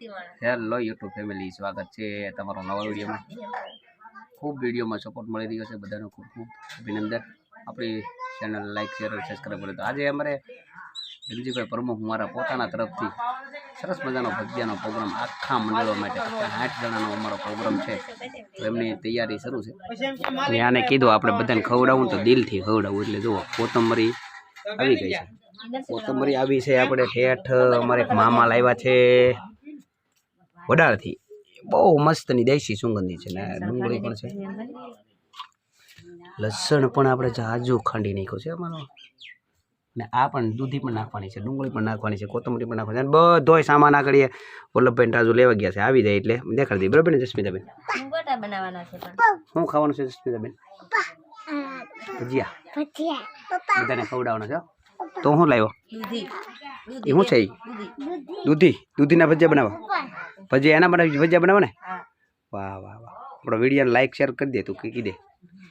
Hello YouTube family સ્વાગત છે તમારો નવા વિડીયોમાં. ખૂબ વિડીયોમાં સપોર્ટ મળી રહ્યો છે બધાનો ખૂબ ખૂબ અભિનંદન. આપણી ચેનલ લાઈક શેર સબસ્ક્રાઈબ કરો તો આજે અમારે દિલજીભાઈ પ્રમુખ મારા પોતાના તરફથી સરસ મજાનો ભજીયાનો પ્રોગ્રામ આખા મંડળો માટે આઠ જણાનો અમારો પ્રોગ્રામ છે. તો એમની તૈયારી શરૂ છે. અને આને કીધું આપણે બધાને ખવડાવવું તો દિલથી ખવડાવવું એટલે જુઓ કોથમરી આવી ગઈ છે. કોથમરી આવી છે આપણે ઠેઠ અમારે એક મામા લાવ્યા છે. વડાળથી બહુ મસ્તની દેશી સુગંધી છે ને ડુંગળી પણ છે. લસણ પણ આપણે જાજુ ખાંડી નાખ્યો છે અમારો. ને આ પણ દૂધી પણ નાખવાની છે ડુંગળી પણ નાખવાની છે કોથમરી પણ નાખવાની છે અને બધોય સામાન આગળ એ વલ્લભભાઈ રાજુ લેવા ગયા છે આવી જાય એટલે દેખાડી દઈએ. બરાબર ને જસ્મિતાબેન? શું ખાવાનું છે જસ્મિતાબેન? ભજીયા. બધાને ખવડાવવાનો છે તો હું લાવ્યો? એ શું છે દૂધી. દૂધી. દૂધીના ભજીયા બનાવો. ભજીયા એના બનાવી ભજીયા બનાવો ને? વાહ વાહ વાહ. આપણો વીડિયો લાઈક શેર કરી દે તું કીધી દે.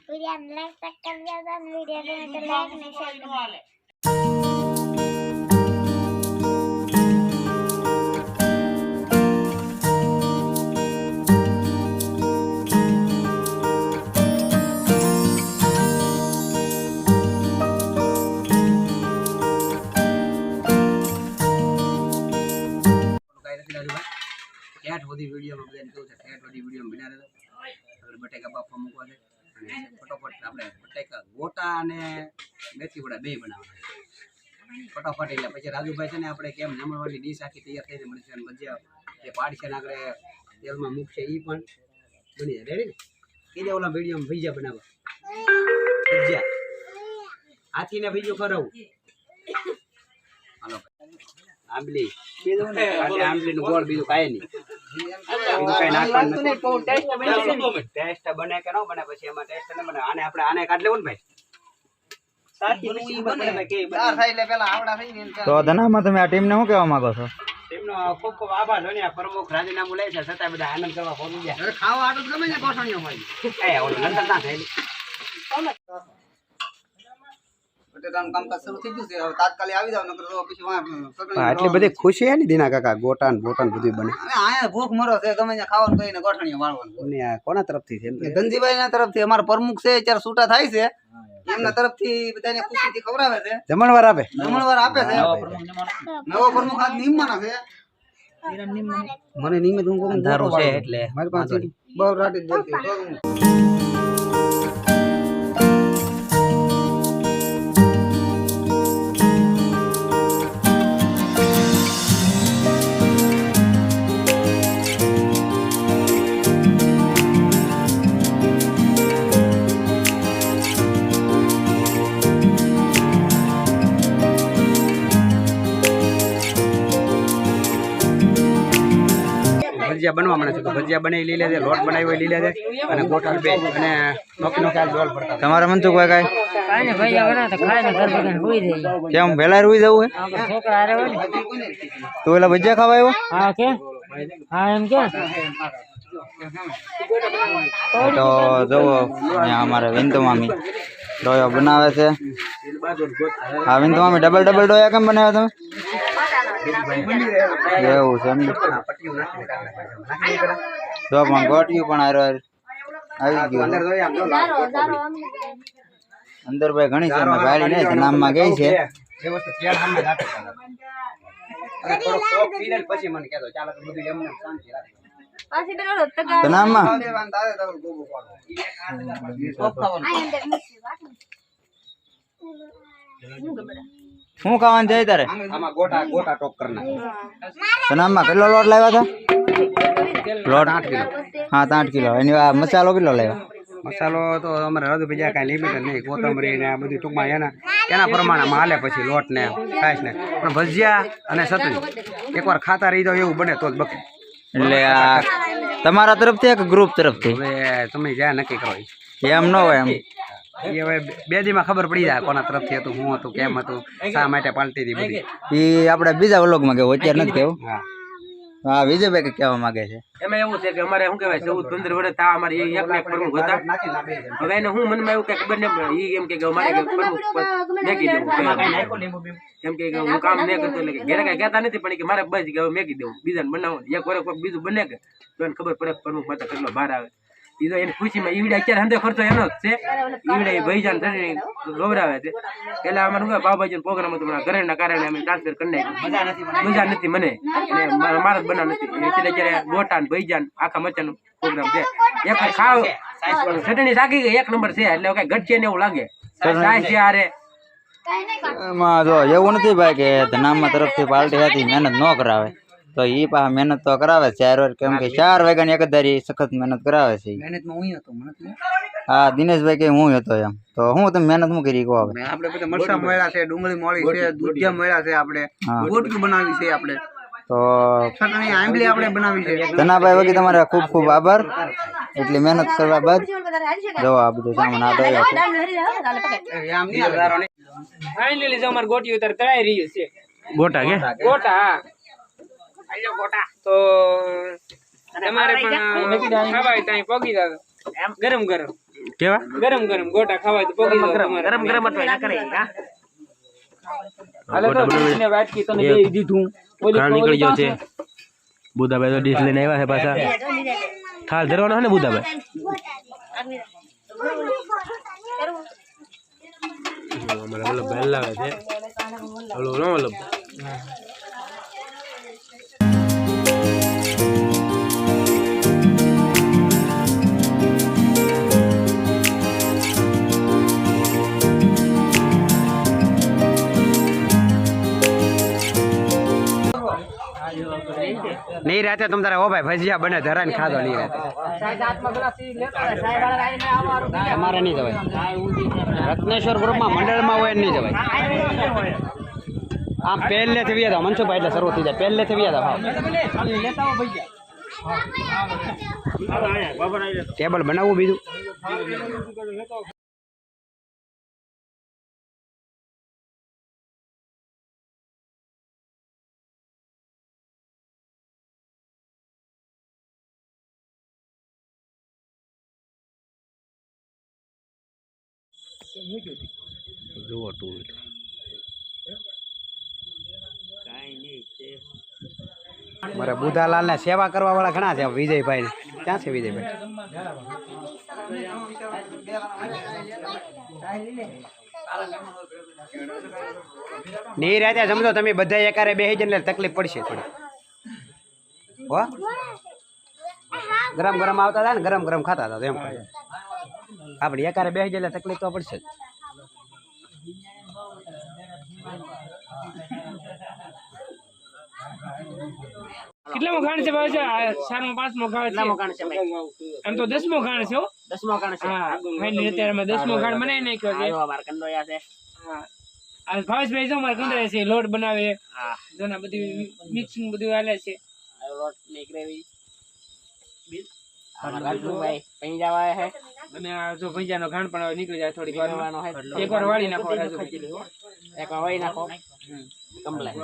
વિડિયો લાઈક કરી દે અને વિડિયો ગમે તો લાઈક ને શેર કરી બધી વિડીયોમાં બધાને કેવું છે? ઠેઠ બધી વિડીયોમાં બિના રહેતો બટેકા બાફવા મૂકવા છે. અને ફટોફટ આપણે બટેકા ગોટા અને મેથી વડા બે બનાવવાના છે. ફટાફટ એટલે પછી રાજુભાઈ છે ને આપણે કેમ જમણવાની ડીશ આખી તૈયાર થઈને મળશે અને મજા જે પાડશે ને આપણે તેલમાં મૂકશે એ પણ. બની જાય. રેડી ને? કીધે ઓલા વિડીયોમાં ભીજા બનાવવા. ભજીયા. હાથીને ભીજું ખરાવું હાલો. આંબલી. આંબલીનું ગોળ બીજું કાંઈ નહીં. બીજું કાંઈ નાખવાનું નથી. ટેસ્ટ બને કે ન બને પછી એમાં ટેસ્ટ ન બને. આને આપણે આને કાઢ લેવું ને ભાઈ? તો ધનામાં તમે આ ટીમને શું કહેવા માંગો છો? તેમનો ખૂબ ખૂબ આભાર. ધોની આ પ્રમુખ રાજીનામું લે છે છતાં બધા આનંદ કરવા પહોંચી ગયા. ખાવા આટલું ગમે છે ગોઠણીઓ મારી ઓલું નંતર ના એટલી બધી ખુશી હે ને દીના કાકા ગોટા ને બોટા ને બધું બને ભૂખ મરો છે ગમે ત્યાં ખાવાનું કહીને ગોઠણીઓ વાળવાનું અને આ કોના તરફથી છે એમ ધનજીભાઈ ના તરફથી અમારા પ્રમુખ છે અત્યારે છૂટા થાય છે. એમના તરફથી બધાને ખુશીથી ખવડાવે છે. જમણવાર આપે? જમણવાર આપે છે. નવો પ્રમુખ આજ નિમવાનો છે. મને નિયમિત હું અંધારું છે એટલે મારી પાસે બહુ રાટી ભજીયા બનવા મળે છે. તો ભજીયા બનાવી લઈ લે છે લોટ બનાવ્યો લઈ લેજે છે અને ગોટા બે. અને નોકી નોકી આ ડોલ પડતા. તમારે કાંઈ કાંઈ આવે તો ખાઈને ઘર બગાને હોઈ રહી કેમ વહેલા રૂઈ જવું હે? છોકરા આરે હોય ને. તું એલા ભજીયા ખાવા આવ્યો? હા કે? હા એમ કે? તો જુઓ અહીંયા અમારે વિંતુ મામી ડોયો બનાવે છે. હા વિંતુ મામી ડબલ ડબલ ડોયા કેમ બનાવ્યા તમે? એવું છે એમ જો પણ ગોટિયું પણ હારો આવી ગયું. અંદર ભાઈ ઘણી છે ગાડી નહીં નામમાં ગઈ છે. પછી મને કહેતો ચાલો બધું એમને શાંતિ રાખે પાછી પેલો નામમાં. આ અંદર મૂકી શું ખાવાનું જાય તારે આમાં ગોટા કેટલો લોટ લાવ્યા હતા લોટ? આઠ કિલો. હા આઠ કિલો. એની આ મસાલો કેટલો લાવ્યા? મસાલો તો અમારે રદ બીજા કાંઈ લિમિટ નહીં. કોથમરી ને આ બધું ટૂંકમાં એના એના પ્રમાણે હાલે પછી લોટ ને ખાઈશ ને. પણ ભજીયા અને ચટણી એકવાર ખાતા રહી જાવ એવું બને તો જ બકે. એટલે આ તમારા તરફથી એક ગ્રુપ તરફથી? હવે તમે જ્યાં નક્કી કરો એમ ન હોય એમ. એ હવે બે દીમાં ખબર પડી જાય કોના તરફથી હતું શું હતું કેમ હતું શા માટે પાલટી હતી બધી. એ આપણે બીજા વ્લોગમાં કેવું અત્યારે નથી કેવું હા. હા વિજયભાઈ કે કહેવા માંગે છે. એમાં એવું છે કે અમારે શું કહેવાય ચૌદ પંદર વર્ષ તા અમારે એ એક ને એક પ્રમુખ હતા. હવે એને હું મનમાં એવું કે ખબર ને ઈ એમ કે કે અમારે કે પ્રમુખ મેકી દેવું એમ કે કે હું કામ નહીં કરતો એટલે ઘેરે ઘરે કઈ કહેતા નથી પણ કે મારે બસ કે હવે મેકી દેવું બીજાને બનાવો એક વર્ષ બીજું બને કે તો એને ખબર પડે પ્રમુખ માતા કેટલો બહાર આવે. ઈ તો એની ખુશીમાં ઈવડે અત્યારે હંધે ખર્ચો એનો જ છે. ઈવડે એ ભાઈજાન થઈને ગૌરાવે છે. પેલા અમારે શું પાવભાજી પ્રોગ્રામ હતો પણ ઘરેના કારણે અમે ટ્રાન્સફર કરી નાખ્યું. મજા નથી મને. અને મારા બના નથી. એટલે અત્યારે ગોટા ભાઈજાન આખા મચાનો પ્રોગ્રામ છે. એક ખાવ ચટણી શાકી ગઈ એક નંબર છે. એટલે કઈ ઘટશે ને એવું લાગે. સાહેબ છે. આરે એમાં જો એવું નથી ભાઈ કે ધનામા તરફથી પાર્ટી હતી મહેનત ન કરાવે. તો ઈ પાછા મહેનત તો કરાવે છે ચાર વાર કેમ કે ચાર વાગ્યાની એક જ ધારી સખત મહેનત કરાવે છે ઈ. મહેનતમાં હું હતો મને તો હા દિનેશભાઈ કે હું હતો એમ. તો હું તમે મહેનત હું કરી કહો હવે? મેં આપણે બધા મરસા મળ્યા છે ડુંગળી મોળી છે દૂધિયા મળ્યા છે આપણે. હા. ગોટકી બનાવી છે આપણે. તો ચટણી આંબલી આપણે બનાવી છે. ધનાભાઈ વગી તમારે ખૂબ ખૂબ આભાર. એટલી મહેનત કરવા બાદ જો આ બધું સામાન આ ડોયો છે. એ આમ નહીં હજારો નહીં. ફાઇનલી જો અમાર ગોટી ઉતાર તળાઈ રહ્યું છે. ગોટા કે? ગોટા હા. હાલો ગોટા તો તમારે પણ ખાવા હોય ત્યાં પોગી જાવ ગરમ ગરમ. કેવા? ગરમ ગરમ ગોટા ખાવા હોય તો પોગી જાવ ગરમ ગરમ ગરમ હાલો તો ને વાટકી તને દે દીધું. ઓલી ખાણ નીકળી ગયો છે. બુધાભાઈ તો ડીશ લઈને આવ્યા છે પાછા. થાળ ધરવાનો છે ને બુધાભાઈ? અમારા વલ્લભભાઈ લાવે છે. ઓલો નો રાતે તમ તારા ઓ ભાઈ ભજીયા બને ધરાને ખાધો નહીં રાતે. અમારે નહીં જવાય. રત્નેશ્વર ગ્રુપમાં મંડળમાં હોય ને નહીં જવાય. આમ પહેલેથી વ્યા હતા મનસુભાઈ એટલે શરૂ થઈ જાય. પહેલેથી વ્યા હતા ટેબલ બનાવવું બીજું. જુઓ ટુ મારે બુધાલાલ ને સેવા કરવા વાળા ઘણા છે, વિજયભાઈ ને. ક્યાં છે વિજયભાઈ નહીં રાતે સમજો, તમે બધા એકારે બેસી જાય એટલે તકલીફ પડશે થોડી હો ગરમ ગરમ આવતા હતા ને, ગરમ ગરમ ખાતા હતા તો એમ કહે. આપણે એકારે બેસી જાય તકલીફ તો પડશે કેટલામો ગાણ છે ભાઈ? આ ચારમો પાંચમો ગાણ છે. એમ તો દસમો ગાણ છે દસમો ગણ છે. હા અત્યારે મેં દસમો ગાણ બનાવી નાખ્યો છે. અમાર કંદોયા છે. હા. આ ભાવેશભાઈ જો મારે કંદરે છે લોટ બનાવે. હા. જોના બધી મિક્સિંગ બધું હાલે છે. લોટની ગ્રેવી અમાર રાજુભાઈ પંજાવા હે. અને આ જો ભજીયાનો ઘાણ પણ નીકળી જાય થોડી વાર એકવાર હે એક વાર વાળી નાખો એકવાર વાળી નાખો. કમ્પ્લેટ